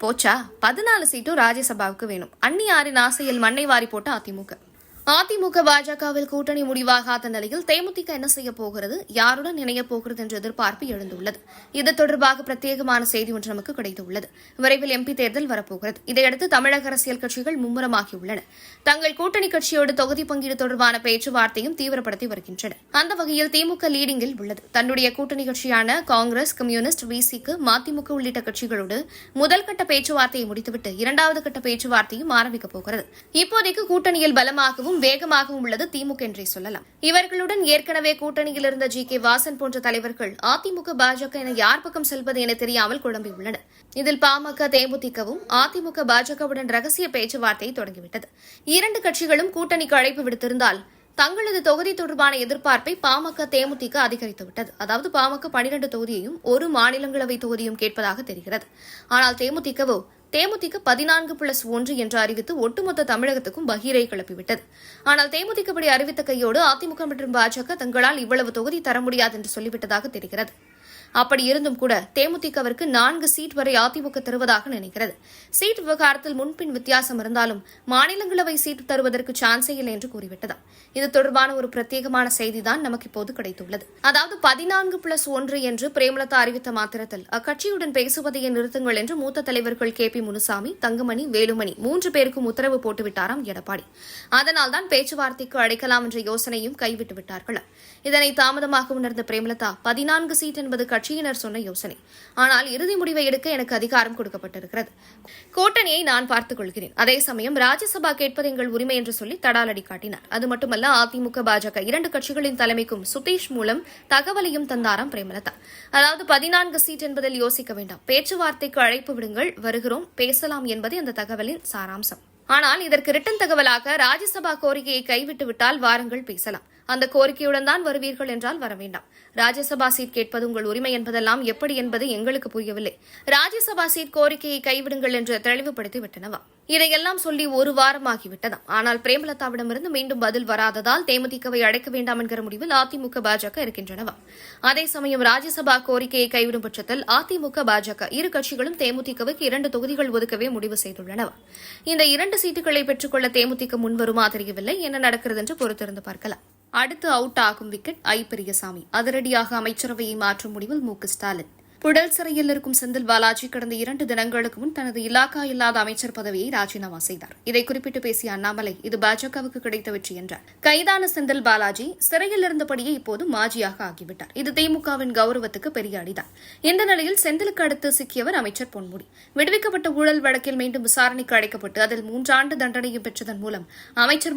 போச்சா? பதினாலு சீட்டும் ராஜ்யசபாவுக்கு வேணும். அந்நியாரின் ஆசையில் மண்ணை வாரி போட்ட அதிமுக. அதிமுக பாஜகவில் கூட்டணி முடிவாகாத நிலையில் தேமுதிக என்ன செய்ய போகிறது? யாருடன் இணையப் போகிறது என்ற எதிர்பார்ப்பு எழுந்துள்ளது. இது தொடர்பாக பிரத்யேகமான செய்தி ஒன்று நமக்கு கிடைத்துள்ளது. விரைவில் எம்பி தேர்தல் வரப்போகிறது. இதையடுத்து தமிழக அரசியல் கட்சிகள் மும்முரமாகியுள்ளன. தங்கள் கூட்டணி கட்சியோடு தொகுதி பங்கீடு தொடர்பான பேச்சுவார்த்தையும் தீவிரப்படுத்தி வருகின்றன. அந்த வகையில் திமுக லீடிங்கில் உள்ளது. தன்னுடைய கூட்டணி கட்சியான காங்கிரஸ் கம்யூனிஸ்ட் விசிக்கு மதிமுக உள்ளிட்ட கட்சிகளோடு முதல் கட்ட பேச்சுவார்த்தையை முடித்துவிட்டு இரண்டாவது கட்ட பேச்சுவார்த்தையும் ஆரம்பிக்கப் போகிறது. இப்போதைக்கு கூட்டணியில் பலமாகவும் வேகமாகவும் உள்ளது திமுக என்றே சொல்லலாம். இவர்களுடன் ஏற்கனவே கூட்டணியில் இருந்த ஜி. கே. வாசன் போன்ற தலைவர்கள் அதிமுக பாஜக என யார் பக்கம் செல்வது என தெரியாமல் குழம்பியுள்ளனர். இதில் பாமக தேமுதிகவும் அதிமுக பாஜகவுடன் ரகசிய பேச்சுவார்த்தையை தொடங்கிவிட்டது. இரண்டு கட்சிகளும் கூட்டணிக்கு அழைப்பு விடுத்திருந்தால் தங்களது தொகுதி தொடர்பான எதிர்பார்ப்பை பாமக தேமுதிக அதிகரித்துவிட்டது அதாவது பாமக பனிரெண்டு தொகுதியையும் ஒரு மாநிலங்களவை தொகுதியும் கேட்பதாக தெரிகிறது. ஆனால் தேமுதிகவோ தேமுதிக பதினான்கு பிளஸ் ஒன்று என்று அறிவித்து ஒட்டுமொத்த தமிழகத்துக்கும் பகீரை கிளப்பிவிட்டது. ஆனால் தேமுதிக படி அறிவித்த கையோடு அதிமுக மற்றும் பாஜக தங்களால் இவ்வளவு தொகுதி தர முடியாது என்று சொல்லிவிட்டதாக தெரிகிறது. அப்படி இருந்தும் கூட தேமுதிகவிற்கு நான்கு சீட் வரை அதிமுக தருவதாக நினைக்கிறது. சீட் விவகாரத்தில் முன்பின் வித்தியாசம் இருந்தாலும் மாநிலங்களவை சீட் தருவதற்கு சான்ஸே இல்லை என்று கூறிவிட்டதாம். இது தொடர்பான ஒரு பிரத்யேகமான செய்திதான் நமக்கு இப்போது கிடைத்துள்ளது. அதாவது பதினான்கு பிளஸ் ஒன்று என்று பிரேமலதா அறிவித்த மாத்திரத்தில் அக்கட்சியுடன் பேசுவதையே நிறுத்துங்கள் என்று மூத்த தலைவர்கள் கே பி முனுசாமி தங்கமணி வேலுமணி மூன்று பேருக்கும் உத்தரவு போட்டுவிட்டாராம் எடப்பாடி. அதனால்தான் பேச்சுவார்த்தைக்கு அழைக்கலாம் என்ற யோசனையும் கைவிட்டு விட்டார்கள் இதனை தாமதமாக உணர்ந்த பிரேமலதா பதினான்கு சீட் என்பது கட்சி கட்சியினர் சொன்ன யோசனை. ஆனால் இறுதி முடிவை எடுக்க எனக்கு அதிகாரம் கொடுக்கப்பட்டிருக்கிறது. கூட்டணியை நான் பார்த்துக் கொள்கிறேன். அதே சமயம் ராஜ்யசபா கேட்பது எங்கள் உரிமை என்று சொல்லி தடாலடி காட்டினார். அது மட்டுமல்ல அதிமுக பாஜக இரண்டு கட்சிகளின் தலைமைக்கும் சுதீஷ் மூலம் தகவலையும் தந்தாராம் பிரேமலதா. அதாவது பதினான்கு சீட் என்பதில் யோசிக்க வேண்டாம். பேச்சுவார்த்தைக்கு அழைப்பு விடுங்கள் வருகிறோம் பேசலாம் என்பதே அந்த தகவலின் சாராம்சம். ஆனால் இதற்கு ரிட்டன் தகவலாக ராஜ்யசபா கோரிக்கையை கைவிட்டு விட்டால் வாருங்கள் பேசலாம். அந்த கோரிக்கையுடன் தான் வருவீர்கள் என்றால் வர வேண்டாம். ராஜ்யசபா சீட் கேட்பது உங்கள் உரிமை என்பதெல்லாம் எப்படி என்பது எங்களுக்கு புரியவில்லை. ராஜ்யசபா சீட் கோரிக்கையை கைவிடுங்கள் என்று தெளிவுபடுத்தி விட்டனவா? இதையெல்லாம் சொல்லி ஒரு வாரமாகிவிட்டதாம். ஆனால் பிரேமலதாவிடமிருந்து மீண்டும் பதில் வராததால் தேமுதிகவை அடைக்க வேண்டாம் என்கிற முடிவில் அதிமுக பாஜக இருக்கின்றனவா? அதே சமயம் ராஜ்யசபா கோரிக்கையை கைவிடும் பட்சத்தில் அதிமுக பாஜக இரு கட்சிகளும் தேமுதிகவுக்கு இரண்டு தொகுதிகள் ஒதுக்கவே முடிவு செய்துள்ளனவா? இந்த இரண்டு சீட்டுகளை பெற்றுக்கொள்ள தேமுதிக முன்வருமா தெரியவில்லை. என்ன நடக்கிறது என்று பொறுத்திருந்து பார்க்கலாம். அடுத்து அவுட் ஆகும் விக்கெட் ஐ பெரியசாமி. அதிரடியாக அமைச்சரவையை மாற்றும் முடிவில் மு ஸ்டாலின். புழல் சிறையில் இருக்கும் செந்தில் பாலாஜி கடந்த இரண்டு தினங்களுக்கு முன் தனது இலாக்கா இல்லாத அமைச்சர் பதவியை ராஜினாமா செய்தார். இதை குறிப்பிட்டு பேசிய அண்ணாமலை இது பாஜகவுக்கு கிடைத்த வெற்றி என்றார். கைதான செந்தில் பாலாஜி சிறையில் இருந்தபடியே இப்போது மாஜியாக ஆகிவிட்டார். இது திமுகவின் கௌரவத்துக்கு பெரிய அடிதான். இந்த நிலையில் செந்திலுக்கு அடுத்து சிக்கியவர் அமைச்சர் பொன்முடி. விடுவிக்கப்பட்ட ஊழல் வழக்கில் மீண்டும் விசாரணைக்கு அழைக்கப்பட்டு அதில் மூன்றாண்டு தண்டனையும் பெற்றதன் மூலம் அமைச்சர்